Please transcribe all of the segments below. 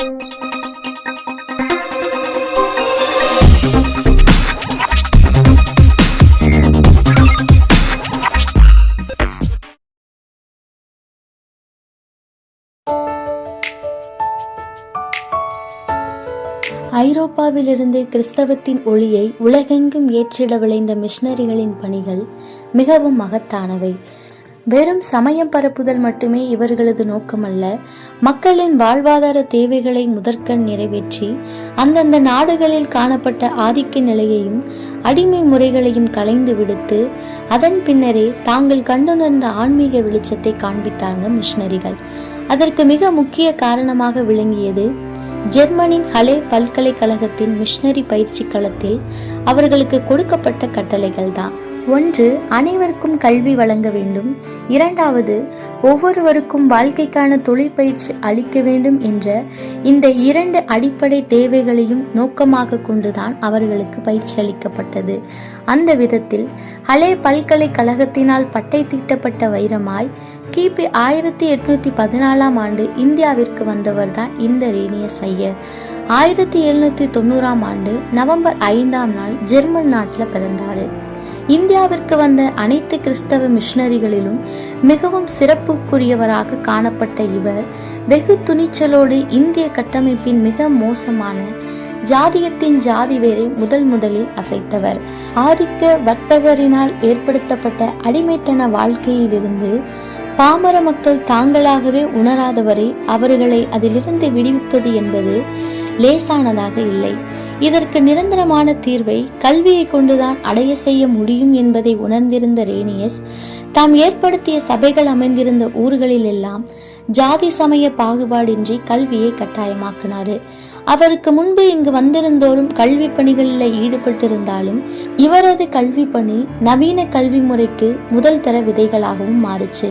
ஐரோப்பாவிலிருந்து கிறிஸ்தவத்தின் ஒளியை உலகெங்கும் ஏற்றிட விளைந்த மிஷனரிகளின் பணிகள் மிகவும் மகத்தானவை. வெறும் சமயம் பரப்புதல் மட்டுமே இவர்களது நோக்கமல்ல. மக்களின் வாழ்வாதார தேவைகளை முதற்கண் நிறைவேற்றி அந்தந்த நாடுகளில் காணப்பட்ட ஆதிக்க நிலையையும் அடிமை முறைகளையும் கலைந்து விடுத்து அதன் பின்னரே தாங்கள் கண்டுணர்ந்த ஆன்மீக வெளிச்சத்தை காண்பித்தாங்க மிஷனரிகள். அதற்கு மிக முக்கிய காரணமாக விளங்கியது ஜெர்மனின் ஹலே பல்கலைக்கழகத்தின் மிஷனரி பயிற்சி களத்தில் அவர்களுக்கு கொடுக்கப்பட்ட கட்டளைகள் தான் ஒன்று அனைவருக்கும் கல்வி வழங்க வேண்டும். இரண்டாவது ஒவ்வொருவருக்கும் வாழ்க்கைக்கான தொழிற்பயிற்சி அளிக்க வேண்டும் என்ற இந்த இரண்டு அடிப்படை தேவைகளையும் நோக்கமாக கொண்டுதான் அவர்களுக்கு பயிற்சி அளிக்கப்பட்டது. அந்த விதத்தில் ஹலே பல்கலைக்கழகத்தினால் பட்டை தீட்டப்பட்ட வைரமாய் கிபி ஆயிரத்தி எட்நூத்தி பதினாலாம் ஆண்டு இந்தியாவிற்கு வந்தவர்தான் இந்த ரேனியஸ் ஐயர் ஆயிரத்தி எழுநூத்தி தொண்ணூறாம் ஆண்டு நவம்பர் ஐந்தாம் நாள் ஜெர்மன் நாட்டில் பிறந்தாரு. இந்தியாவிற்கு வந்த அனைத்து கிறிஸ்தவ மிஷனரிகளிலும் மிகவும் சிறப்புக்குரியவராக காணப்பட்ட இவர் வெகு துணிச்சலோடு இந்திய கட்டமைப்பின் மிக மோசமான ஜாதியத்தின் ஜாதி வேரை முதல் முதலில் அசைத்தவர். ஆதிக்க வர்த்தகரினால் ஏற்படுத்தப்பட்ட அடிமைத்தன வாழ்க்கையிலிருந்து பாமர மக்கள் தாங்களாகவே உணராதவரை அவர்களை அதிலிருந்து விடுவிப்பது என்பது லேசானதாக இல்லை. இதற்கு நிரந்தரமான தீர்வை கல்வியை கொண்டுதான் அடைய செய்ய முடியும் என்பதை உணர்ந்திருந்த ரேனியஸ் தாம் ஏற்படுத்திய சபைகள் அமைந்திருந்த ஊர்களில் எல்லாம் ஜாதி சமய பாகுபாடின்றி கல்வியை கட்டாயமாக்கினாரு. அவருக்கு முன்பு இங்கு வந்திருந்தோரும் கல்வி பணிகளில் ஈடுபட்டிருந்தாலும் இவரது கல்வி பணி நவீன கல்வி முறைக்கு முதல் தர விதைகளாகவும் மாறுச்சு.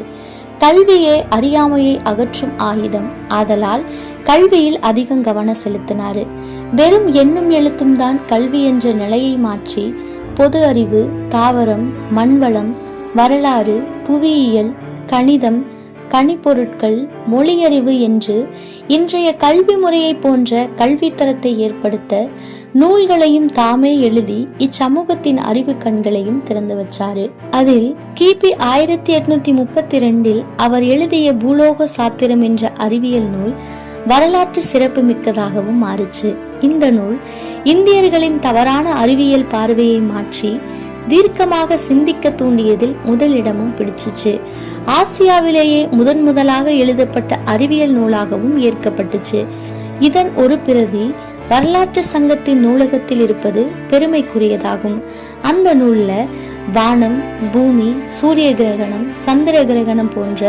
கல்வியே அறியாமையை அகற்றும் ஆயுதம். ஆதலால் கல்வியில் அதிகம் கவனம் செலுத்தினாரு. வெறும் எண்ணும் எழுத்தும் தான் கல்வி என்ற நிலையை மாற்றி பொது அறிவு தாவரம் மண்வளம் வரலாறு புவியியல் கணிதம் கனிப்பொருட்கள் மொழியறிவு என்று இன்றைய கல்வி முறையை போன்ற கல்வித்தரத்தை ஏற்படுத்த நூல்களையும் தாமே எழுதி இச்சமூகத்தின் அறிவு கண்களையும் திறந்து வச்சாரு. அதில் கிபி ஆயிரத்தி எட்நூத்தி முப்பத்தி ரெண்டில் அவர் எழுதிய பூலோக சாத்திரம் என்ற அறிவியல் நூல் வரலாற்று சிறப்பு மிக்கதாகவும் மாறுச்சு. இந்த நூல் இந்தியர்களின் தவறான அறிவியல் பார்வையை மாற்றி தீர்க்கமாக சிந்திக்க தூண்டியதில் முதலிடமும் பிடிச்சிச்சு. ஆசியாவிலேயே முதன் முதலாக எழுதப்பட்ட அறிவியல் நூலாகவும் ஏற்கப்பட்டுச்சு. இதன் ஒரு பிரதி வரலாற்று சங்கத்தின் நூலகத்தில் இருப்பது பெருமைக்குரியதாகும். அந்த நூல்ல வானம் பூமி சூரிய கிரகணம் சந்திர கிரகணம் போன்ற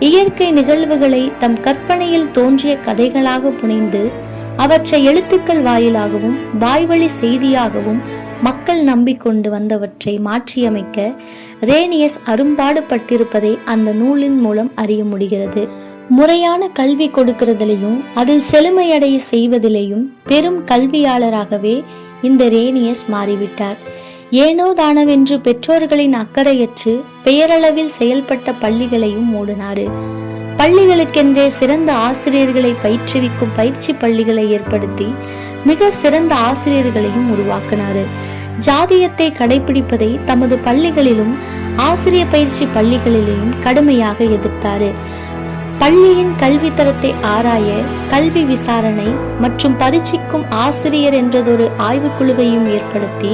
இயற்கை நிகழ்வுகளை தம் கற்பனையில் தோன்றிய கதைகளாக புனைந்து அவற்றை எழுத்துக்கள் வாயிலாகவும் வாய்வழி செய்தியாகவும் மக்கள் நம்பிக்கொண்டு வந்தவற்றை மாற்றியமைக்க ரேனியஸ் அரும்பாடுபட்டிருப்பதை அந்த நூலின் மூலம் அறிய முடிகிறது. முறையான கல்வி கொடுக்கிறதிலையும் அதில் செழுமையடைய செய்வதிலேயும் பெரும் கல்வியாளராகவே இந்த ரேனியஸ் மாறிவிட்டார். ஏனோ தானவென்று பெற்றோர்களின் அக்கறையற்று பெயரளவில் செயல்பட்ட பள்ளிகளையும் மூடினாரு. பள்ளிகளுக்கென்றே சிறந்த ஆசிரியர்களை பயிற்றுவிக்கும் பயிற்சி பள்ளிகளை ஏற்படுத்தி மிக சிறந்த ஆசிரியர்களையும் உருவாக்கினாரு. ஜாதியத்தை கடைபிடிப்பதை தமது பள்ளிகளிலும் ஆசிரிய பயிற்சி பள்ளிகளிலும் கடுமையாக எதிர்த்தாரு. பள்ளியின் கல்வித்தரத்தை ஆராய கல்வி விசாரணை மற்றும் பரீட்சிக்கும் ஆசிரியர் என்றதொரு ஆய்வுக்குழுவையும் ஏற்படுத்தி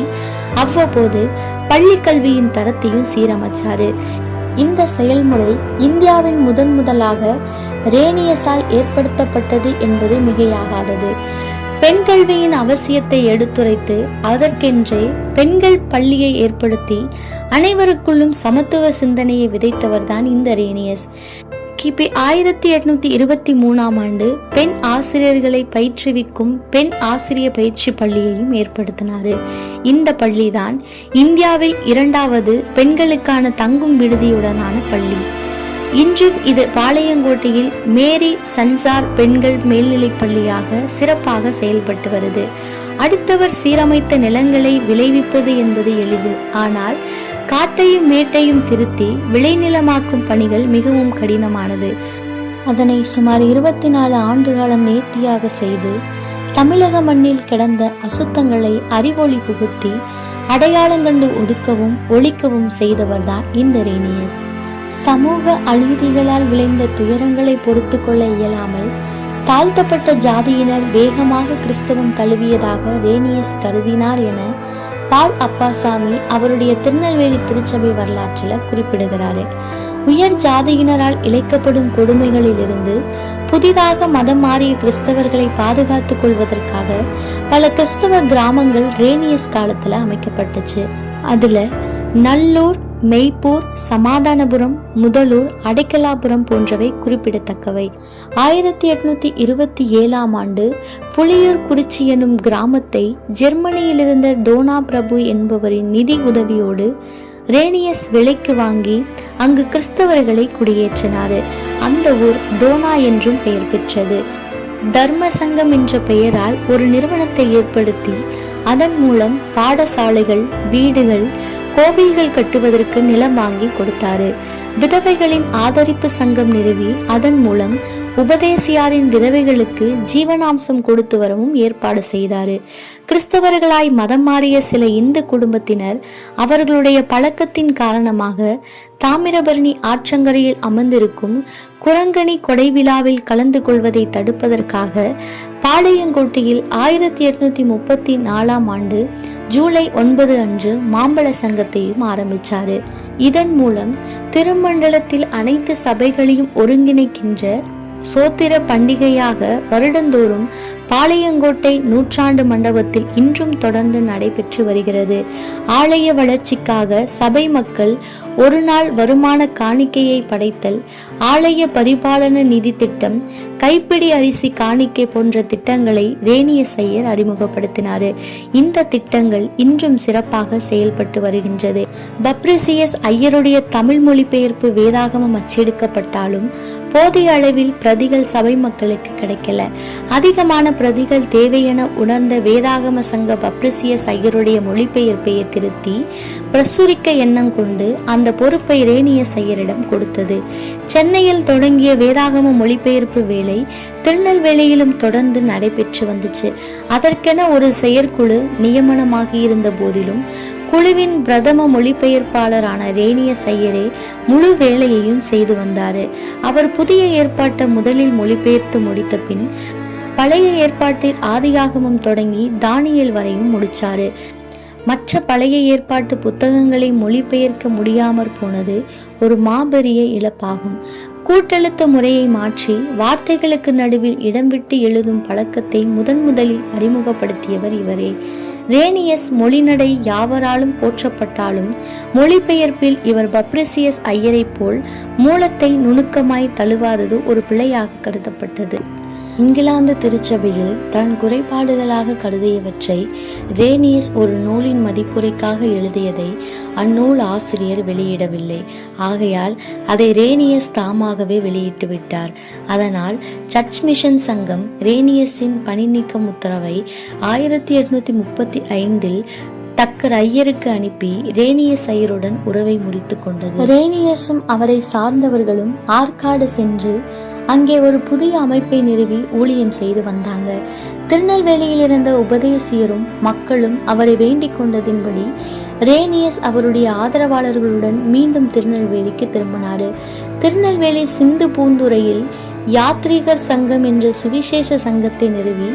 அவ்வப்போது பள்ளி கல்வியின் தரத்தையும் சீரமைச்சாரு. இந்த செயல்முறை இந்தியாவின் முதன் முதலாக ரேனியஸால் ஏற்படுத்தப்பட்டது என்பது மிகையாகாதது. பெண் கல்வியின் அவசியத்தை எடுத்துரைத்து அதற்கென்றே பெண்கள் பள்ளியை ஏற்படுத்தி அனைவருக்குள்ளும் சமத்துவ சிந்தனையை விதைத்தவர்தான் இந்த ரேனியஸ். கிபி ஆயிரத்தி எட்நூத்தி இருபத்தி மூணாம் ஆண்டு பெண் ஆசிரியர்களை பயிற்றுவிக்கும் பெண் ஆசிரிய பயிற்சி பள்ளியையும் ஏற்படுத்தினார். இந்த பள்ளிதான் இந்தியாவில் இரண்டாவது பெண்களுக்கான தங்கும் விடுதியுடனான பள்ளி. இன்றும் இது பாளையங்கோட்டையில் மேரி சன்சார் பெண்கள் மேல்நிலைப் பள்ளியாக சிறப்பாக செயல்பட்டு வருது. அடுத்தவர் சீரமைத்த நிலங்களை விளைவிப்பது என்பது எளிது. ஆனால் காட்டையும் மேட்டையும் திருத்தி விளைநிலமாக்கும் பணிகள் மிகவும் கடினமானது. அதனை சுமார் இருபத்தி நாலு ஆண்டு காலம் நேர்த்தியாக செய்து தமிழக மண்ணில் கிடந்த அசுத்தங்களை அறிவொளி புகுத்தி அடையாளம் கண்டு ஒதுக்கவும் ஒழிக்கவும் செய்தவர்தான் இந்த ரேனியஸ் சமூக அநீதிகளால் விளைந்த துயரங்களை பொறுத்து கொள்ள இயலாமல் தாழ்த்தப்பட்ட ஜாதியினர் வேகமாக கிறிஸ்தவம் தழுவியதாக ரேனியஸ் கருதினார் என பால் அப்பாசாமி அவருடைய திருநெல்வேலி திருச்சபை வரலாற்றில் குறிப்பிடுகிறாரு. உயர் ஜாதியினரால் இழைக்கப்படும் கொடுமைகளிலிருந்து புதிதாக மதம் மாறிய கிறிஸ்தவர்களை பாதுகாத்துக் கொள்வதற்காக பல கிறிஸ்தவ கிராமங்கள் ரேனியஸ் காலத்துல அமைக்கப்பட்டுச்சு. அதுல நல்லூர் மெய்ப்பூர் சமாதானபுரம் முதலூர் அடைக்கலாபுரம் போன்றவை குறிப்பிடத்தக்கவை. ஆயிரத்தி எட்நூத்தி இருபத்தி ஏழாம் ஆண்டு புலியூர் குறிச்சி எனும் கிராமத்தை ஜெர்மனியில் இருந்த டோனா பிரபு என்பவரின் நிதி உதவியோடு ரேனியஸ் விலைக்கு வாங்கி அங்கு கிறிஸ்தவர்களை குடியேற்றினார். அந்த ஊர் டோனா என்றும் பெயர் பெற்றது. தர்ம சங்கம் என்ற பெயரால் ஒரு நிறுவனத்தை ஏற்படுத்தி அதன் மூலம் பாடசாலைகள் வீடுகள் கோவில்கள் கட்டுவதற்கு நிலம் வாங்கி கொடுத்தாரு. விதவைகளின் ஆதரிப்பு சங்கம் நிறுவி அதன் மூலம் உபதேசியாரின் விதவைகளுக்கு ஜீவனாம்சம் கொடுத்து வரவும் ஏற்பாடு செய்தாரு. கிறிஸ்தவர்களாய் மதம் மாறிய சில இந்து குடும்பத்தினர் அவர்களுடைய பழக்கத்தின் காரணமாக தாமிரபரணி ஆற்றங்கரையில் அமர்ந்திருக்கும் குரங்கணி கொடை விழாவில் கலந்து கொள்வதை தடுப்பதற்காக பாளையங்கோட்டையில் ஆயிரத்தி எட்நூத்தி முப்பத்தி நாலாம் ஆண்டு ஜூலை ஒன்பது அன்று மாம்பழ சங்கத்தையும் ஆரம்பிச்சாரு. இதன் மூலம் திருமண்டலத்தில் அனைத்து சபைகளையும் ஒருங்கிணைக்கின்ற சோத்திர பண்டிகையாக வருடந்தோறும் பாளையங்கோட்டை நூற்றாண்டு மண்டபத்தில் இன்றும் தொடர்ந்து நடைபெற்று வருகிறது. ஆலய வளர்ச்சிக்காக சபை மக்கள் ஒரு நாள் வருமான காணிக்கையை படைத்தல் ஆலய பரிபாலன நிதி திட்டம் கைப்பிடி அரிசி காணிக்கை போன்ற திட்டங்களை ரேணிய செய்யர் அறிமுகப்படுத்தினார். இந்த திட்டங்கள் இன்றும் சிறப்பாக செயல்பட்டு வருகின்றது. பப்ரிசியஸ் ஐயருடைய தமிழ் மொழிபெயர்ப்பு வேதாகமம் அச்செடுக்கப்பட்டாலும் போதிய அளவில் பிரதிகள் சபை மக்களுக்கு கிடைக்கல. அதிகமான பிரதிகள் தேவையென உணர்ந்த வேதாகம சங்க பப்ரிசியஸ் ஐயருடைய மொழிபெயர்ப்பையை திருத்தி பிரசுரிக்க எண்ணம் கொண்டு அந்த பொறுப்பை ரேனிய ஐயரிடம் கொடுத்தது. சென்னையில் தொடங்கிய வேதாகம மொழிபெயர்ப்பு வேலை திருநெல்வேலியிலும் தொடர்ந்து நடைபெற்று வந்துச்சு. அதற்கென ஒரு செயற்குழு நியமனமாகி இருந்த போதிலும் குழுவின் பிரதம மொழிபெயர்ப்பாளரான ரேனிய சையரே முழு வேலையையும் செய்து வந்தார். அவர் புதிய ஏற்பாட்டை முதலில் மொழிபெயர்த்து முடித்த பின் பழைய ஏற்பாட்டில் ஆதியாகமம் தொடங்கி தானியல் வரையும் முடிச்சாரு. மற்ற பழைய ஏற்பாட்டு புத்தகங்களை மொழிபெயர்க்க முடியாமற் போனது ஒரு மாபெரிய இழப்பாகும். கூட்டெழுத்த முறையை மாற்றி வார்த்தைகளுக்கு நடுவில் இடம் விட்டு எழுதும் பழக்கத்தை முதன் முதலில் அறிமுகப்படுத்தியவர் இவரே. ரேனியஸ் மொழிநடை யாவராலும் போற்றப்பட்டாலும் மொழிபெயர்ப்பில் இவர் பப்ரிசியஸ் ஐயரைப் போல் மூலத்தை நுணுக்கமாய் தழுவாதது ஒரு பிழையாக கருதப்பட்டது. இங்கிலாந்து திருச்சபையில் தன் குறைபாடுகளாக கருதியவற்றை ரேனியஸ் ஒரு நூலின் மதிப்புரைக்காக எழுதியதை அந்நூல் ஆசிரியர் வெளியிடவில்லை. ஆகையால் அதை ரேனியஸ் தாமாகவே வெளியிட்டு விட்டார் அதனால் சர்ச் மிஷன் சங்கம் ரேனியஸின் பணி நீக்கம் உத்தரவை ஆயிரத்தி எட்நூத்தி முப்பத்தி ஐந்தில் டக்கர் ஐயருக்கு அனுப்பி ரேனியஸ் ஐயருடன் உறவை முறித்து கொண்டது. ரேனியஸும் அவரை சார்ந்தவர்களும் ஆற்காடு சென்று அங்கே ஒரு புதிய அமைப்பை நிறுவி ஊழியம் செய்து வந்தாங்க. திருநெல்வேலியில் இருந்த உபதேசியரும் மக்களும் அவரை வேண்டிக் கொண்டதின்படி ரேனியஸ் அவருடைய ஆதரவாளர்களுடன் மீண்டும் திருநெல்வேலிக்கு திரும்பினார். திருநெல்வேலி சிந்து பூந்துறையில் யாத்ரீகர் சங்கம் என்ற சுவிசேஷ சங்கத்தை நிறுவி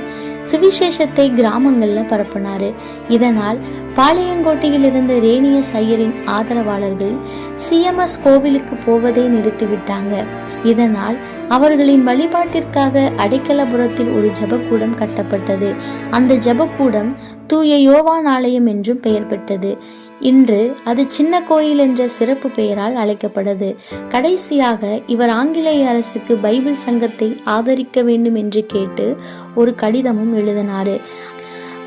சுவிசேஷத்தை கிராமங்களில் பரப்புனாரு. இதனால் பாளையங்கோட்டையில் இருந்த ரேனியஸ் ஐயரின் ஆதரவாளர்கள் சிஎம்எஸ் கோவிலுக்கு போவதை நிறுத்திவிட்டாங்க. இதனால் அவர்களின் வழிபாட்டிற்காக அடைக்கலபுரத்தில் ஒரு ஜபக்கூடம் கட்டப்பட்டது. அந்த ஜபக்கூடம் தூய யோவான் ஆலயம் என்றும் பெயர் பெற்றது. இன்று அது சின்ன கோயில் என்ற சிறப்பு பெயரால் அழைக்கப்பட்டது. கடைசியாக இவர் ஆங்கிலேய அரசுக்கு பைபிள் சங்கத்தை ஆதரிக்க வேண்டும் என்று கேட்டு ஒரு கடிதமும் எழுதினாரு.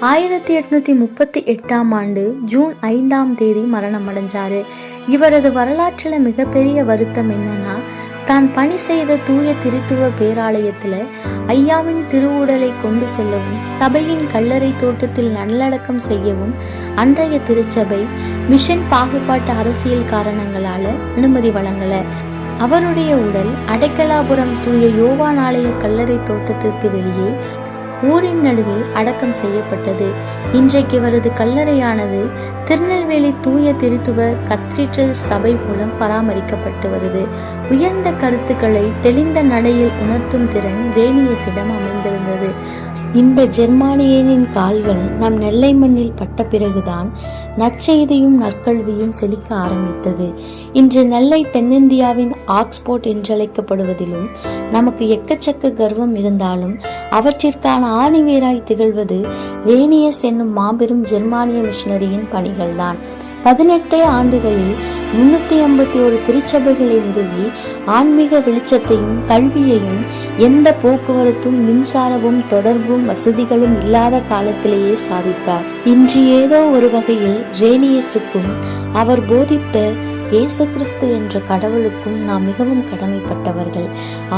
ஆயிரத்தி எட்நூத்தி முப்பத்தி எட்டாம் ஆண்டு ஜூன் ஐந்தாம் தேதி மரணம் அடைஞ்சாரு இவரது வரலாற்றில் மிகப்பெரிய வருத்தம் என்னன்னா தான் பணி செய்த தூய திருத்துவ பேராலயத்துல ஐயாவின் திருவுடலை கொண்டு செல்லவும் சபையின் கல்லறை தோட்டத்தில் நல்லடக்கம் செய்யவும் அன்றைய திருச்சபை மிஷன் பாகுபாட்டு அரசியல் காரணங்களால அனுமதி வழங்கல. அவருடைய உடல் அடைக்கலாபுரம் தூய யோவான் ஆலய கல்லறை தோட்டத்திற்கு வெளியே ஊரின் நடுவே அடக்கம் செய்யப்பட்டது. இன்றைக்கு இவரது கல்லறையானது திருநெல்வேலி தூய திருத்துவ கத்தீட்ரல் சபை மூலம் பராமரிக்கப்பட்டு வருது. உயர்ந்த கருத்துக்களை தெளிந்த நடையில் உணர்த்தும் திறன் ரேனியஸிடம் அமைந்திருந்தது. இந்த ஜெர்மானியனின் கால்கள் நம் நெல்லை மண்ணில் பட்ட பிறகுதான் நற்செய்தியும் நற்கல்வியும் செழிக்க ஆரம்பித்தது. இன்று நெல்லை தென்னிந்தியாவின் ஆக்ஸ்போர்ட் என்றழைக்கப்படுவதிலும் நமக்கு எக்கச்சக்க கர்வம் இருந்தாலும் அவற்றிற்கான ஆணிவேராய் திகழ்வது ரேனியஸ் என்னும் மாபெரும் ஜெர்மானிய மிஷனரியின் பணிகள்தான். பதினெட்டே ஆண்டுகளில் முன்னூத்தி ஐம்பத்தி ஒரு திருச்சபைகளை நிறுவி ஆன்மீக வெளிச்சத்தையும் கல்வியையும் எந்த போக்குவரத்தும் மின்சாரமும் தொடர்பும் வசதிகளும் இல்லாத காலத்திலேயே சாதித்தார். இன்று ஏதோ ஒரு வகையில் ரேனியஸுக்கும் அவர் போதித்த இயேசு கிறிஸ்து என்ற கடவுளுக்கும் நாம் மிகவும் கடமைப்பட்டவர்கள்.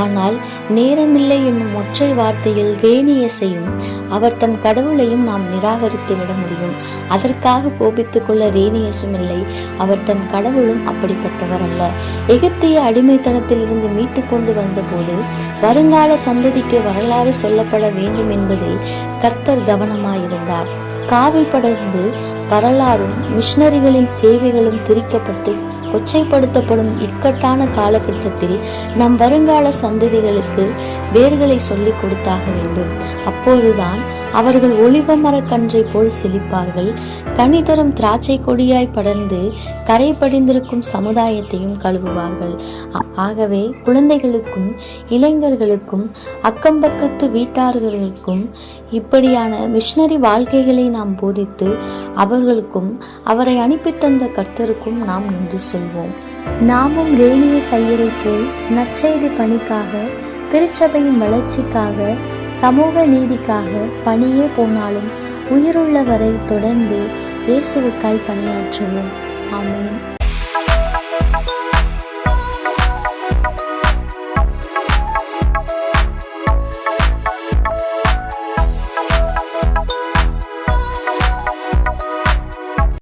ஆனால் நேரமில்லை என்னும் ஒற்றை வார்த்தையில் ரேனியஸையும் அவர் தம் கடவுளையும் நாம் நிராகரித்து விட முடியும். அதற்காக கோபித்துக் கொள்ள ரேனியஸும் இல்லை அவர் தம் கடவுளும் அப்படிப்பட்டவர் அல்ல. எகிப்திய அடிமைத்தனத்திலிருந்து மீட்டு கொண்டு வந்தபோது வருங்கால சந்ததிக்கு வரலாறு சொல்லப்பட வேண்டும் என்பதில் கர்த்தர் கவனமாயிருந்தார். காவி படர்ந்து வரலாறும் மிஷனரிகளின் சேவைகளும் திரிக்கப்பட்டு கொச்சைப்படுத்தப்படும் இக்கட்டான காலகட்டத்தில் நம் வருங்கால சந்ததிகளுக்கு வேர்களை சொல்லிக் கொடுத்தாக வேண்டும். அப்போதுதான் அவர்கள் ஒளிவ மரக்கன்றை போல் செழிப்பார்கள் கனி தரும் திராட்சை கொடியாய் படர்ந்து கரை படிந்திருக்கும் சமுதாயத்தையும் கழுவுவார்கள். ஆகவே குழந்தைகளுக்கும் இளைஞர்களுக்கும் அக்கம்பக்கத்து வீட்டார்களுக்கும் இப்படியான மிஷனரி வாழ்க்கைகளை நாம் போதித்து அவர்களுக்கும் அவரை அனுப்பி தந்த கர்த்தருக்கும் நாம் நன்றி சொல்வோம். நாமும் ரேணிய சையரை போல் நற்செய்தி பணிக்காக திருச்சபையின் வளர்ச்சிக்காக சமூக நீதிக்காக பணியே போனாலும் உயிருள்ளவரை தொடர்ந்து இயேசுவுக்காய் பணியாற்றுவோம். ஆமென்.